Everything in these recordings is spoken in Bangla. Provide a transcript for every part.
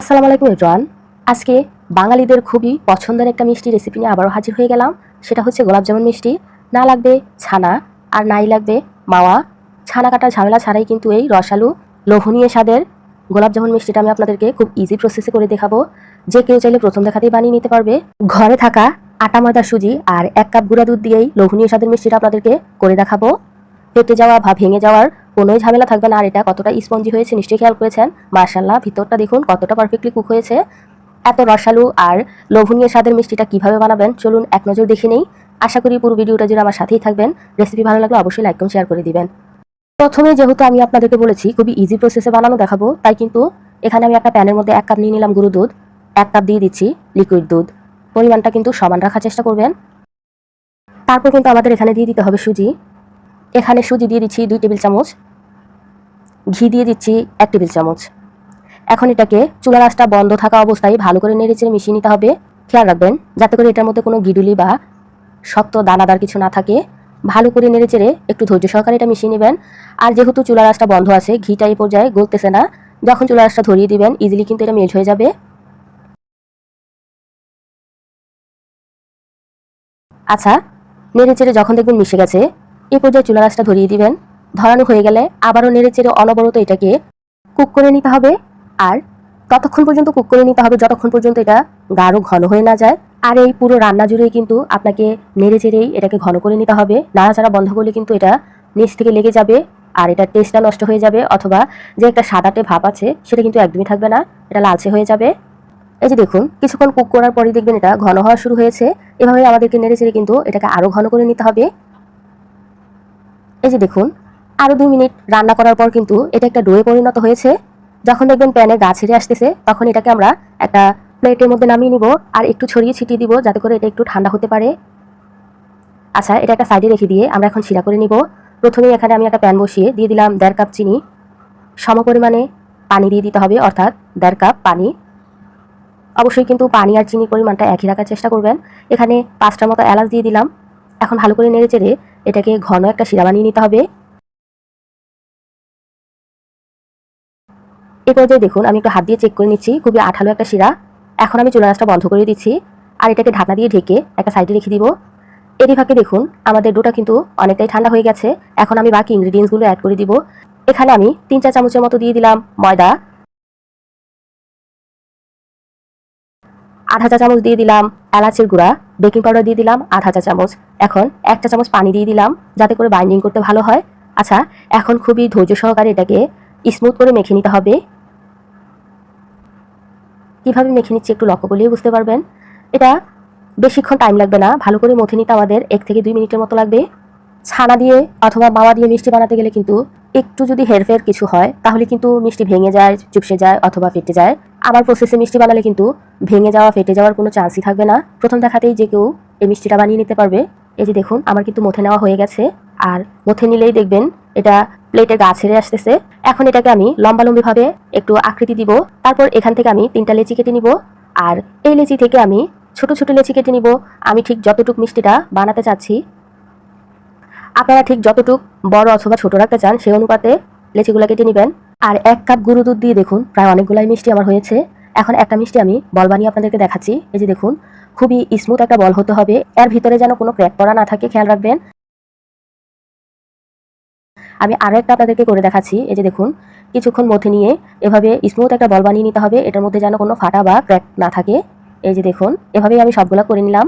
আসসালামু আলাইকুম এভরান আজকে বাঙালিদের খুবই পছন্দের একটা মিষ্টি রেসিপি নিয়ে আবারও হাজির হয়ে গেলাম। সেটা হচ্ছে গোলাপ জামুন মিষ্টি। না লাগবে ছানা, আর নাই লাগবে মাওয়া। ছানা কাটা ঝামেলা ছাড়াই কিন্তু এই রসালু, লোভনীয় স্বাদের গোলাপ জামুন মিষ্টিটা আমি আপনাদেরকে খুব ইজি প্রসেসে করে দেখাবো। যে কেউ চাইলে প্রথম দেখাতেই বানিয়ে নিতে পারবে। ঘরে থাকা আটা, ময়দা, সুজি আর এক কাপ গুঁড়া দুধ দিয়েই লোভনীয় স্বাদের মিষ্টিটা আপনাদেরকে করে দেখাবো। ফেটে যাওয়া বা ভেঙে যাওয়ার কোনোই ঝামেলা থাকবে না। আর এটা কতটা স্পঞ্জি হয়েছে নিশ্চয়ই খেয়াল করেছেন। মার্শাল্লাহ ভিতরটা দেখুন কতটা পারফেক্টলি কুক হয়েছে। এত রসালু আর লোভনীয় স্বাদের মিষ্টিটা কীভাবে বানাবেন? চলুন এক নজর দেখে নেই। আশা করি পুরো ভিডিওটা জুড়ে আমার সাথেই থাকবেন। রেসিপি ভালো লাগলে অবশ্যই লাইক শেয়ার করে দিবেন। প্রথমে যেহেতু আমি আপনাদেরকে বলেছি, খুবই ইজি প্রসেসে বানানো দেখাবো, তাই কিন্তু এখানে আমি একটা প্যানের মধ্যে এক কাপ নিয়ে নিলাম গুঁড়ো দুধ, এক কাপ দিয়ে দিচ্ছি লিকুইড দুধ। পরিমাণটা কিন্তু সমান রাখার চেষ্টা করবেন। তারপর কিন্তু আমাদের এখানে দিয়ে দিতে হবে সুজি। এখানে সুজি দিয়ে দিচ্ছি দুই টেবিল চামচ, ঘি দিয়ে দিচ্ছি এক টেবিল চামচ। এখন এটাকে চুলা রাসটা বন্ধ থাকা অবস্থায় ভালো করে নেড়ে চেড়ে মিশিয়ে নিতে হবে। খেয়াল রাখবেন, যাতে করে এটার মধ্যে কোনো গিডুলি বা শক্ত দানাদার কিছু না থাকে। ভালো করে নেড়ে চেড়ে একটু ধৈর্য সহকারে এটা মিশিয়ে নেবেন। আর যেহেতু চুলা রাসটা বন্ধ আছে, ঘিটা এই পর্যায়ে গলতেছে না, যখন চুলা রাসটা ধরিয়ে দিবেন ইজিলি কিন্তু এটা মেল্ট হয়ে যাবে। আচ্ছা নেড়ে চেড়ে যখন দেখবেন মিশে গেছে এই পর্যায়ে চুলা রাসটা ধরিয়ে দিবেন। ধরানো হয়ে গেলে আবারও নেড়ে চেড়ে অনবরত এটাকে কুক করে নিতে হবে। আর ততক্ষণ পর্যন্ত কুক করে নিতে হবে যতক্ষণ পর্যন্ত এটা গাঢ় ঘন হয়ে না যায়। আর এই পুরো রান্না জুড়েই কিন্তু আপনাকে নেড়ে চেড়েই এটাকে ঘন করে নিতে হবে। নাড়াচাড়া বন্ধ করলে কিন্তু এটা নিচ থেকে লেগে যাবে আর এটার টেস্টটা নষ্ট হয়ে যাবে অথবা যে একটা সাদাটে ভাব আছে সেটা কিন্তু একদমই থাকবে না, এটা লালচে হয়ে যাবে। এই যে দেখুন, কিছুক্ষণ কুক করার পরেই দেখবেন এটা ঘন হওয়া শুরু হয়েছে। এভাবে আমাদেরকে নেড়ে চেড়ে কিন্তু এটাকে আরও ঘন করে নিতে হবে। এই যে দেখুন আরও দুই মিনিট রান্না করার পর কিন্তু এটা একটা ডোয়ে পরিণত হয়েছে। যখন দেখবেন প্যানে গা ছেড়ে আসতেছে, তখন এটাকে আমরা একটা প্লেটের মধ্যে নামিয়ে নিব আর একটু ছড়িয়ে ছিটিয়ে দিব যাতে করে এটা একটু ঠান্ডা হতে পারে। আচ্ছা এটা একটা সাইডে রেখে দিয়ে আমরা এখন শিরা করে নিব। প্রথমেই এখানে আমি একটা প্যান বসিয়ে দিয়ে দিলাম দেড় কাপ চিনি। সম পরিমাণে পানি দিয়ে দিতে হবে, অর্থাৎ দেড় কাপ পানি। অবশ্যই কিন্তু পানি আর চিনির পরিমাণটা একই রাখার চেষ্টা করবেন। এখানে পাঁচটার মতো এলাচ দিয়ে দিলাম। এখন ভালো করে নেড়ে চেড়ে এটাকে ঘন একটা শিরা বানিয়ে নিতে হবে। এই পর্যায়ে দেখুন, আমি একটু হাত দিয়ে চেক করে নিচ্ছি, খুবই আঠালো একটা শিরা। এখন আমি চুলা রাসটা বন্ধ করে দিচ্ছি আর এটাকে ঢাকনা দিয়ে ঢেকে একটা সাইডে রেখে দিব। এরই ফাঁকে দেখুন, আমাদের ডোটা কিন্তু অনেকটাই ঠান্ডা হয়ে গেছে। এখন আমি বাকি ইনগ্রিডিয়েন্টসগুলো অ্যাড করে দিব। এখানে আমি তিন চার চামচের মতো দিয়ে দিলাম ময়দা। আধা চা চামচ দিয়ে দিলাম এলাচের গুঁড়া বেকিং পাউডার দিয়ে দিলাম আধা চা চামচ। এখন এক চা চামচ পানি দিয়ে দিলাম যাতে করে বাইন্ডিং করতে ভালো হয়। আচ্ছা এখন খুবই ধৈর্য সহকারে এটাকে স্মুথ করে মেখে নিতে হবে। কীভাবে মেখে নিচ্ছি একটু লক্ষ্য করলেই বুঝতে পারবেন। এটা বেশিক্ষণ টাইম লাগবে না, ভালো করে মথে নিতে আমাদের এক থেকে দুই মিনিটের মতো লাগবে। ছানা দিয়ে অথবা মাওয়া দিয়ে মিষ্টি বানাতে গেলে কিন্তু একটু যদি হেরফের কিছু হয়, তাহলে কিন্তু মিষ্টি ভেঙে যায়, চুপসে যায় অথবা ফেটে যায়। আমার প্রসেসে মিষ্টি বানালে কিন্তু ভেঙে যাওয়া, ফেটে যাওয়ার কোনো চান্সই থাকবে না। প্রথম দেখাতেই যে কেউ এই মিষ্টিটা বানিয়ে নিতে পারবে। এই যে দেখুন, আমার কিন্তু মথে নেওয়া হয়ে গেছে। আর মথে নিলেই দেখবেন, এটা প্লেটে গা ছেড়ে আসতেছে। এখন এটাকে আমি লম্বালম্বিভাবে একটু আকৃতি দিব। তারপর এখান থেকে আমি তিনটা লেচি কেটে নিব। আর এই লেচি থেকে আমি ছোট ছোট লেচি কেটে নিব। আমি ঠিক যতটুক মিষ্টিটা বানাতে চাচ্ছি, আপনারা ঠিক যতটুক বড় অথবা ছোট রাখতে চান সেই অনুপাতে লেচিগুলো কেটে নেবেন। আর এক কাপ গুঁড়ো দুধ দিয়ে দেখুন, প্রায় অনেকগুলাই মিষ্টি আমার হয়েছে। এখন একটা মিষ্টি আমি বল বানিয়ে আপনাদেরকে দেখাচ্ছি। এই যে দেখুন, খুবই স্মুথ একটা বল হতে হবে। এর ভিতরে যেন কোনো ক্র্যাক পড়া না থাকে, খেয়াল রাখবেন। আমি আরও একটা আপনাদেরকে করে দেখাচ্ছি। এই যে দেখুন, কিছুক্ষণ মধ্যে নিয়ে এভাবে স্মুথ একটা বল বানিয়ে নিতে হবে। এটার মধ্যে যেন কোনো ফাটা বা ক্র্যাক না থাকে। এই যে দেখুন, এভাবেই আমি সবগুলো করে নিলাম।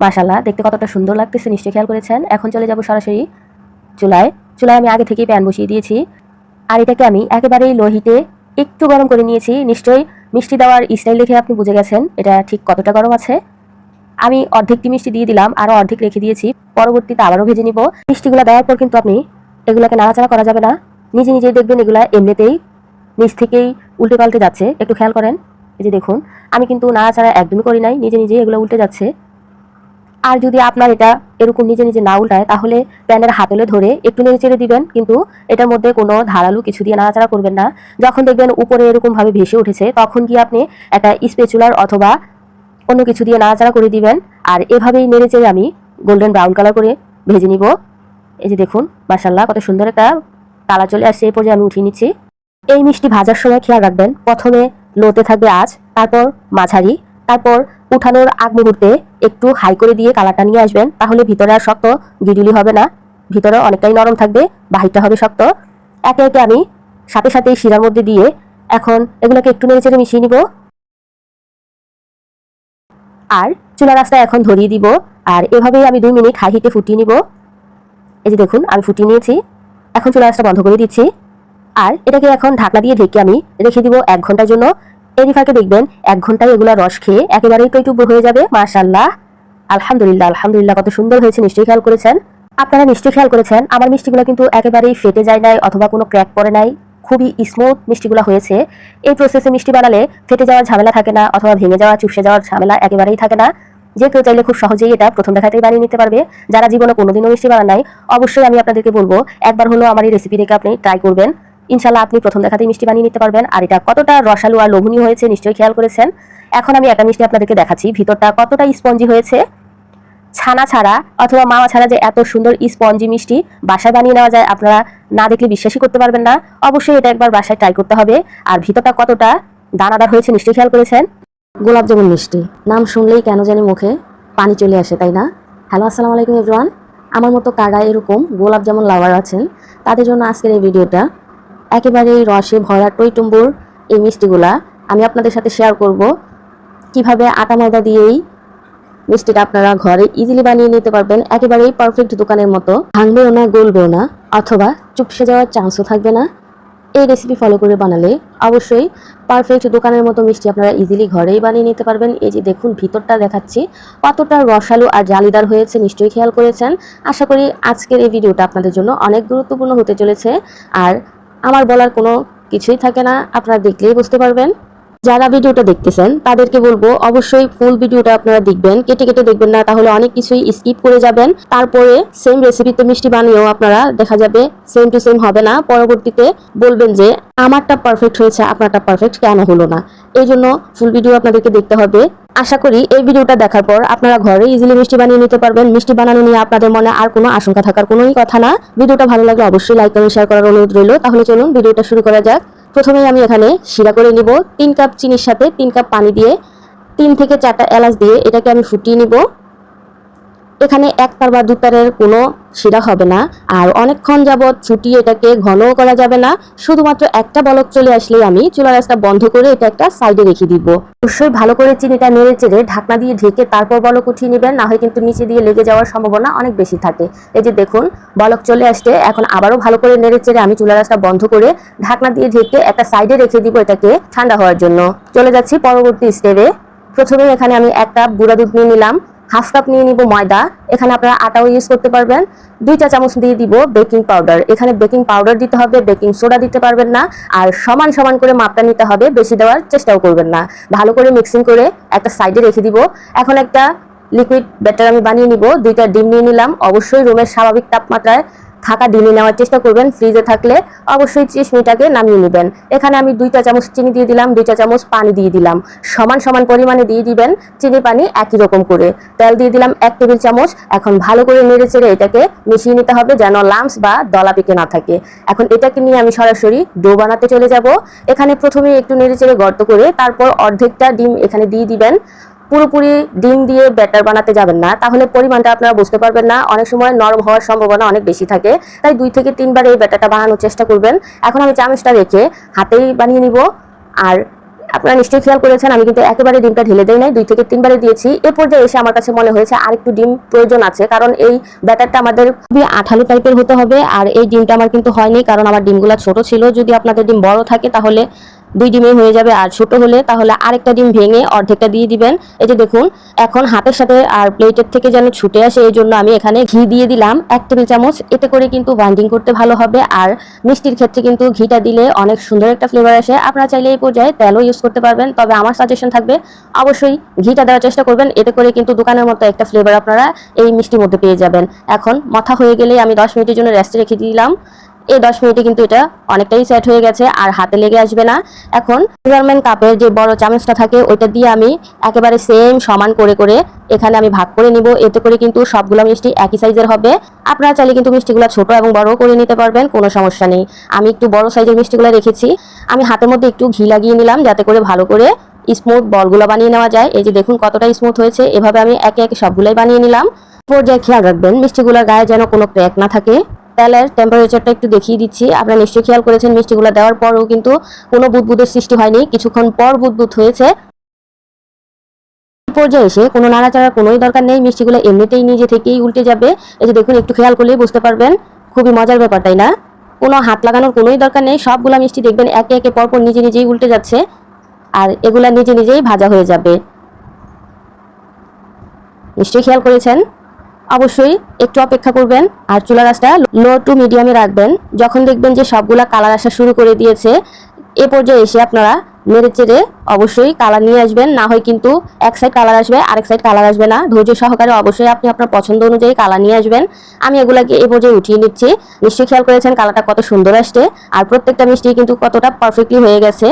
মাশাল্লাহ দেখতে কতটা সুন্দর লাগতেছে, নিশ্চয়ই খেয়াল করেছেন। এখন চলে যাব সরাসরি চুলায়। চুলায় আমি আগে থেকেই প্যান বসিয়ে দিয়েছি। আর এটাকে আমি একেবারেই লো হিটে একটু গরম করে নিয়েছি। নিশ্চয়ই মিষ্টি দেওয়ার স্টাইল দেখে আপনি বুঝে গেছেন এটা ঠিক কতটা গরম আছে। আমি অর্ধেকটি মিষ্টি দিয়ে দিলাম আরও অর্ধেক রেখে দিয়েছি। পরবর্তীতে আবারও ভেজে নিব। মিষ্টিগুলো দেওয়ার পর কিন্তু আপনি এগুলোকে নাড়াচাড়া করা যাবে না। নিজে নিজেই দেখবেন এগুলা এমনিতেই নিচ থেকেই উল্টে পাল্টে যাচ্ছে। একটু খেয়াল করেন। এই যে দেখুন, আমি কিন্তু নাড়াচাড়া একদমই করি নাই। নিজে নিজেই এগুলো উল্টে যাচ্ছে। আর যদি আপনার এটা এরকম নিজে নিজে না উল্টায়, তাহলে প্যানের হাতলে ধরে একটু নেড়ে চেড়ে দিবেন। কিন্তু এটার মধ্যে কোনো ধারালু কিছু দিয়ে নাড়াচাড়া করবেন না। যখন দেখবেন উপরে এরকম ভাবে ভেসে উঠেছে, তখন গিয়ে আপনি একটা স্পেচুলার অথবা অন্য কিছু দিয়ে নাড়াচাড়া করে দিবেন। আর এভাবেই নেড়ে চেড়ে আমি গোল্ডেন ব্রাউন কালার করে ভেজে নিব। এই যে দেখুন মার্শাল্লাহ কত সুন্দর একটা কালার চলে আসছে। এই পর্যায়ে আমি উঠিয়ে নিচ্ছি। এই মিষ্টি ভাজার সময় খেয়াল রাখবেন। প্রথমে লোতে থাকবে আঁচ, তারপর মাঝারি, তারপর উঠানোর আগ মুহূর্তে একটু হাই করে দিয়ে কালারটা নিয়ে আসবেন, তাহলে ভিতরে আর শক্ত গিডুলি হবে না। ভিতরে অনেকটাই নরম থাকবে, বাহিরটা হবে শক্ত। একে একে আমি সাথে সাথে শিরার মধ্যে দিয়ে এখন এগুলোকে একটু নেড়ে চেড়ে মিশিয়ে নিব। আর চুলা রাস্তা এখন ধরিয়ে দিব, আর এভাবেই আমি দুই মিনিট হাই হিটে ফুটিয়ে নিব। এই যে দেখুন, আমি ফুটিয়ে নিয়েছি। এখন চুলা রাস্তা বন্ধ করে দিচ্ছি। আর এটাকে এখন ঢাকনা দিয়ে ঢেকে আমি রেখে দিব এক ঘণ্টার জন্য। এরই ফাঁকে দেখবেন, এক ঘন্টায় এগুলা রস খেয়ে একেবারেই টইটুব্য হয়ে যাবে মাশাল্লাহ আলহামদুলিল্লাহ আলহামদুলিল্লাহ, কত সুন্দর হয়েছে নিশ্চয়ই খেয়াল করেছেন। আপনারা নিশ্চয়ই খেয়াল করেছেন, আমার মিষ্টিগুলো কিন্তু একেবারেই ফেটে যায় নাই অথবা কোনো ক্র্যাক পড়ে নাই, খুবই স্মুথ মিষ্টিগুলো হয়েছে। এই প্রসেসে মিষ্টি বানালে ফেটে যাওয়ার ঝামেলা থাকে না, অথবা ভেঙে যাওয়া চুপসে যাওয়ার ঝামেলা একেবারেই থাকে না। যে কেউ চাইলে খুব সহজেই এটা প্রথম দেখাতেই বানিয়ে নিতে পারবে। যারা জীবনে কোনোদিনও মিষ্টি বানান নাই, অবশ্যই আমি আপনাদেরকে বলব, একবার হলো আমার এই রেসিপি দেখে আপনি ট্রাই করবেন। ইনশাল্লাহ আপনি প্রথম দেখাতেই মিষ্টি বানিয়ে নিতে পারবেন। আর এটা কতটা রসালো আর লোভনীয় হয়েছে নিশ্চয়ই খেয়াল করেছেন। এখন আমি একটা মিষ্টি আপনাদেরকে দেখাচ্ছি। ভিতরটা কতটা স্পঞ্জি হয়েছে? ছানা ছাড়া অথবা মাওয়া ছাড়া যে এত সুন্দর স্পঞ্জি মিষ্টি বাসায় বানিয়ে নেওয়া যায়, আপনারা না দেখলে বিশ্বাসই করতে পারবেন না। অবশ্যই এটা একবার বাসায় ট্রাই করতে হবে। আর ভিতরটা কতটা দানাদার হয়েছে নিশ্চয়ই খেয়াল করেছেন? গোলাপ জামুন মিষ্টি। নাম শুনলেই কেন জানি মুখে পানি চলে আসে, তাই না? হ্যালো, আসসালামু আলাইকুম, এভরিওয়ান। আমার মতো কারা এরকম গোলাপ জামুন লাভার আছেন, তাদের জন্য আজকের এই ভিডিওটা একেবারেই রসে ভরা টইটুম্বুর এই মিষ্টিগুলা আমি আপনাদের সাথে শেয়ার করব। কীভাবে আটা ময়দা দিয়েই মিষ্টিটা আপনারা ঘরে ইজিলি বানিয়ে নিতে পারবেন। একেবারেই পারফেক্ট দোকানের মতো। ভাঙবেও না, গলবেও না, অথবা চুপসে যাওয়ার চান্সও থাকবে না। এই রেসিপি ফলো করে বানালে অবশ্যই পারফেক্ট দোকানের মতো মিষ্টি আপনারা ইজিলি ঘরেই বানিয়ে নিতে পারবেন। এই যে দেখুন, ভিতরটা দেখাচ্ছি। কতটা রসালো আর জালিদার হয়েছে, নিশ্চয়ই খেয়াল করেছেন। আশা করি আজকের এই ভিডিওটা আপনাদের জন্য অনেক গুরুত্বপূর্ণ হতে চলেছে। আর আমার বলার কোনো কিছুই থাকে না, আপনারা দেখলেই বুঝতে পারবেন। যারা ভিডিওটা দেখতেছেন, তাদেরকে বলব অবশ্যই ফুল ভিডিওটা আপনারা দেখবেন, কেটে কেটে দেখবেন না, তাহলে অনেক কিছুই স্কিপ করে যাবেন। তারপরে সেম রেসিপিতে মিষ্টি বানিয়েও আপনারা দেখা যাবে সেম টু সেম হবে না। পরবর্তীতে বলবেন যে, আমারটা পারফেক্ট হয়েছে, আপনারটা পারফেক্ট কেন হলো না? এই জন্য ফুল ভিডিও আপনাদেরকে দেখতে হবে। আশা করি এই ভিডিওটা দেখার পর আপনারা ঘরে ইজিলি মিষ্টি বানিয়ে নিতে পারবেন। মিষ্টি বানানো নিয়ে আপনাদের মনে আর কোনো আশঙ্কা থাকার কোনোই কথা না। ভিডিওটা ভালো লাগলে অবশ্যই লাইক কমেন্ট শেয়ার করার অনুরোধ রইল। তাহলে চলুন ভিডিওটা শুরু করা যাক। প্রথমেই আমি এখানে শিরা করে নিব। তিন কাপ চিনির সাথে তিন কাপ পানি দিয়ে তিন থেকে চারটা এলাচ দিয়ে এটাকে আমি ফুটিয়ে নিব। এখানে এক তার বা দুতারের কোনো শিরা হবে না। আর অনেকক্ষণ যাবৎ ফুটিয়ে এটাকে ঘনও করা যাবে না। শুধুমাত্র একটা বলক চলে আসলেই আমি চুলা রাস্তা বন্ধ করে এটা একটা সাইডে রেখে দিব। অবশ্যই ভালো করে চিনিটা নেড়ে চেড়ে ঢাকনা দিয়ে ঢেকে তারপর বলক উঠিয়ে নেবেন, না হয় কিন্তু নিচে দিয়ে লেগে যাওয়ার সম্ভাবনা অনেক বেশি থাকে। এই যে দেখুন, বলক চলে আসতে এখন আবারও ভালো করে নেড়ে চেড়ে আমি চুলা রাস্তা বন্ধ করে ঢাকনা দিয়ে ঢেকে একটা সাইডে রেখে দিব এটাকে ঠান্ডা হওয়ার জন্য। চলে যাচ্ছি পরবর্তী স্টেপে প্রথমে এখানে আমি এক কাপ গুঁড়া দুধ নিয়ে নিলাম। হাফ কাপ নিয়ে নিব ময়দা। এখানে আপনারা আটাও ইউজ করতে পারবেন। দুই চা চামচ দিয়ে দিব বেকিং পাউডার। এখানে বেকিং পাউডার দিতে হবে, বেকিং সোডা দিতে পারবেন না। আর সমান সমান করে মাপটা নিতে হবে, বেশি দেওয়ার চেষ্টাও করবেন না। ভালো করে মিক্সিং করে একটা সাইডে রেখে দিব। এখন একটা লিকুইড ব্যাটার আমি বানিয়ে নিব। দুইটা ডিম নিয়ে নিলাম। অবশ্যই রুমের স্বাভাবিক তাপমাত্রায় থাকা ডিমে নেওয়ার চেষ্টা করবেন, ফ্রিজে থাকলে অবশ্যই মিনিট নামিয়ে নেবেন। এখানে আমি দুইটা চামচ চিনি দিয়ে দিলাম, দুইটা চামচ পানি দিয়ে দিলাম। সমান সমান পরিমাণে দিয়ে দিবেন চিনি পানি একই রকম করে। তেল দিয়ে দিলাম এক টেবিল চামচ। এখন ভালো করে নেড়ে চেড়ে এটাকে মিশিয়ে নিতে হবে যেন লাম্পস বা দলা পেকে না থাকে। এখন এটাকে নিয়ে আমি সরাসরি ডো বানাতে চলে যাব। এখানে প্রথমে একটু নেড়ে চেড়ে গর্ত করে তারপর অর্ধেকটা ডিম এখানে দিয়ে দিবেন। পুরোপুরি ডিম দিয়ে ব্যাটার বানাতে যাবেন না, তাহলে পরিমাণটা আপনারা বুঝতে পারবেন না। অনেক সময় নরম হওয়ার সম্ভাবনা অনেক বেশি থাকে, তাই দুই থেকে তিনবার এই ব্যাটারটা বানানোর চেষ্টা করবেন। এখন আমি চামচটা রেখে হাতেই বানিয়ে নিব। আর আপনারা নিশ্চয়ই খেয়াল করেছেন, আমি কিন্তু একেবারে ডিমটা ঢেলে দেই নাই, দুই থেকে তিনবারে দিয়েছি। এ পর্যায়ে এসে আমার কাছে মনে হয়েছে আরেকটু ডিম প্রয়োজন আছে, কারণ এই ব্যাটারটা আমাদের খুবই আঠালো টাইপের হতে হবে। আর এই ডিমটা আমার কিন্তু হয়নি, কারণ আমার ডিমগুলো ছোট ছিল। যদি আপনাদের ডিম বড় থাকে, তাহলে দুই ডিমে হয়ে যাবে। আর ছোট হলে তাহলে আরেকটা ডিম ভেঙে অর্ধেকটা দিয়ে দিবেন। এই যে দেখুন, এখন হাতের সাথে আর প্লেটের থেকে যেন ছুটে আসে, এই জন্য আমি এখানে ঘি দিয়ে দিলাম। এক টেবিল চামচ। এতে করে কিন্তু বাইন্ডিং করতে ভালো হবে। আর মিষ্টির ক্ষেত্রে কিন্তু ঘিটা দিলে অনেক সুন্দর একটা ফ্লেভার আসে। আপনারা চাইলে এই পর্যায়ে তেলও ইউজ করতে পারবেন। তবে আমার সাজেশন থাকবে, অবশ্যই ঘিটা দেওয়ার চেষ্টা করবেন। এতে করে কিন্তু দোকানের মতো একটা ফ্লেভার আপনারা এই মিষ্টির মধ্যে পেয়ে যাবেন। এখন মাথা হয়ে গেলে আমি দশ মিনিটের জন্য রেস্টে রেখে দিলাম। এই দশ মিনিটে কিন্তু এটা অনেকটাই সেট হয়ে গেছে আর হাতে লেগে আসবে না। এখন মেজারমেন্ট কাপের যে বড় চামচটা থাকে, ওইটা দিয়ে আমি একেবারে সেম সমান করে করে এখানে আমি ভাগ করে নিব। এতে করে কিন্তু সবগুলো মিষ্টি একই সাইজের হবে। আপনারা চাইলে কিন্তু মিষ্টিগুলো ছোট এবং বড় করে নিতে পারবেন, কোনো সমস্যা নেই। আমি একটু বড় সাইজের মিষ্টিগুলো রেখেছি। আমি হাতের মধ্যে একটু ঘি লাগিয়ে নিলাম যাতে করে ভালো করে স্মুথ বলগুলো বানিয়ে নেওয়া যায়। এই যে দেখুন কতটা স্মুথ হয়েছে। এভাবে আমি একে একে সবগুলোই বানিয়ে নিলাম। পর্যায়ে খেয়াল রাখবেন, মিষ্টিগুলোর গায়ে যেন কোনো ক্র্যাক না থাকে। তেলের টেম্পারেচারটা একটু দেখিয়ে দিচ্ছি। আপনারা নিশ্চয়ই খেয়াল করেছেন, মিষ্টিগুলো দেওয়ার পরেও কিন্তু কোনো বুদবুদের সৃষ্টি হয়নি। কিছুক্ষণ পর বুদবুদ হয়েছে। পর্যায়ে এসে কোনো নাড়াচাড়ার কোনোই দরকার নেই। মিষ্টিগুলো এমনিতেই নিজে থেকেই উল্টে যাবে। এই যে দেখুন, একটু খেয়াল করলেই বুঝতে পারবেন, খুবই মজার ব্যাপার, তাই না? কোনো হাত লাগানোর কোনোই দরকার নেই। সবগুলা মিষ্টি দেখবেন একে একে পরপর নিজে নিজেই উল্টে যাচ্ছে। আর এগুলা নিজে নিজেই ভাজা হয়ে যাবে। নিশ্চয়ই খেয়াল করেছেন? অবশ্যই একটু অপেক্ষা করবেন আর চুলা গাছটা লো টু মিডিয়ামে রাখবেন। যখন দেখবেন যে সবগুলা কালার আসা শুরু করে দিয়েছে, এ পর্যায়ে এসে আপনারা মেরে চেড়ে অবশ্যই কালার নিয়ে আসবেন। না হয় কিন্তু এক সাইড কালার আসবে, আরেক সাইড কালার আসবে না। ধৈর্য সহকারে অবশ্যই আপনি আপনার পছন্দ অনুযায়ী কালার নিয়ে আসবেন। আমি এগুলাকে এ পর্যায়ে উঠিয়ে নিচ্ছি। নিশ্চয়ই খেয়াল করেছেন কালারটা কত সুন্দর আসছে। আর প্রত্যেকটা মিষ্টি কিন্তু কতটা পারফেক্টলি হয়ে গেছে।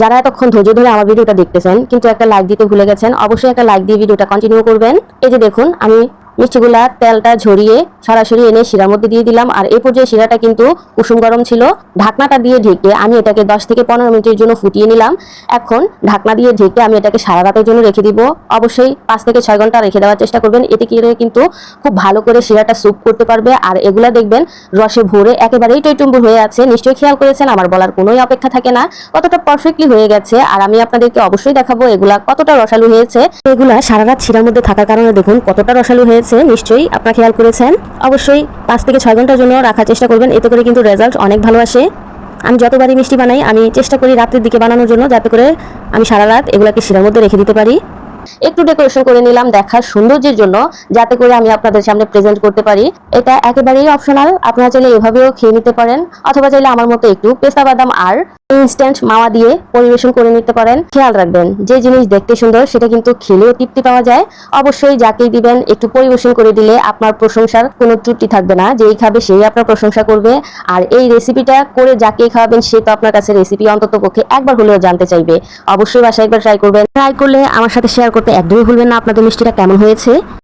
যারা এতক্ষণ ধৈর্য ধরে আমার ভিডিওটা দেখতেছেন, কিন্তু একটা লাইক দিতে ভুলে গেছেন, অবশ্যই একটা লাইক দিয়ে ভিডিওটা কন্টিনিউ করবেন। এই যে দেখুন, আমি মিষ্টিগুলা তেলটা ঝরিয়ে সরাসরি এনে শিরার মধ্যে দিয়ে দিলাম। আর এই পর্যায়ে শিরাটা কিন্তু কুসুম গরম ছিল। ঢাকনাটা দিয়ে ঢেকে আমি এটাকে দশ থেকে পনেরো মিনিটের জন্য ফুটিয়ে নিলাম। এখন ঢাকনা দিয়ে ঢেকে আমি এটাকে সারা রাতের জন্য রেখে দিব। অবশ্যই পাঁচ থেকে ছয় ঘণ্টা রেখে দেওয়ার চেষ্টা করবেন। এতে কি কিন্তু খুব ভালো করে শিরাটা স্যুপ করতে পারবে। আর এগুলা দেখবেন রসে ভরে একেবারেই টইটুম্বুর হয়ে আছে। নিশ্চয়ই খেয়াল করেছেন, আমার বলার কোনোই অপেক্ষা থাকে না। কতটা পারফেক্টলি হয়ে গেছে। আর আমি আপনাদেরকে অবশ্যই দেখাবো এগুলা কতটা রসালো হয়েছে। এগুলা সারা রাত শিরার মধ্যে থাকার কারণে দেখুন কতটা রসালো হয়েছে, নিশ্চয়ই আপনারা খেয়াল করেছেন। অবশ্যই পাঁচ থেকে ছয় ঘণ্টার জন্য রাখার চেষ্টা করবেন, এতে করে কিন্তু রেজাল্ট অনেক ভালো আসে। আমি যতবারই মিষ্টি বানাই, আমি চেষ্টা করি রাতের দিকে বানানোর জন্য, যাতে করে আমি সারা রাত এগুলোকে শিরার মধ্যে রেখে দিতে পারি। একটু ডেকোরেশন করে নিলাম দেখার সৌন্দর্যের জন্য, যাতে করে আমি আপনাদের সামনে প্রেজেন্ট করতে পারি। এটা একেবারেই অপশনাল আপনারা চাইলে এভাবেও খেয়ে নিতে পারেন, অথবা চাইলে আমার মতো একটু পেস্তা বাদাম আর ইনস্ট্যান্ট মাওয়া দিয়ে পরিবেশন করে নিতে পারেন। খেয়াল রাখবেন, যে জিনিস দেখতে সুন্দর, সেটা কিন্তু খেলেও তৃপ্তি পাওয়া যায়। অবশ্যই যাকেই দিবেন, একটু পরিবেশন করে দিলে আপনার প্রশংসার কোনো ত্রুটি থাকবে না। যেই খাবে সেই আপনার প্রশংসা করবে। আর এই রেসিপিটা করে যাকেই খাওয়াবেন, সে তো আপনার কাছে রেসিপি অন্তত পক্ষে একবার হলেও জানতে চাইবে। অবশ্যই বাসায় একবার ট্রাই করবেন। ট্রাই করলে আমার সাথে শেয়ার করতে একদমই ভুলবেন না। আপনাদের মিষ্টিটা কেমন হয়েছে?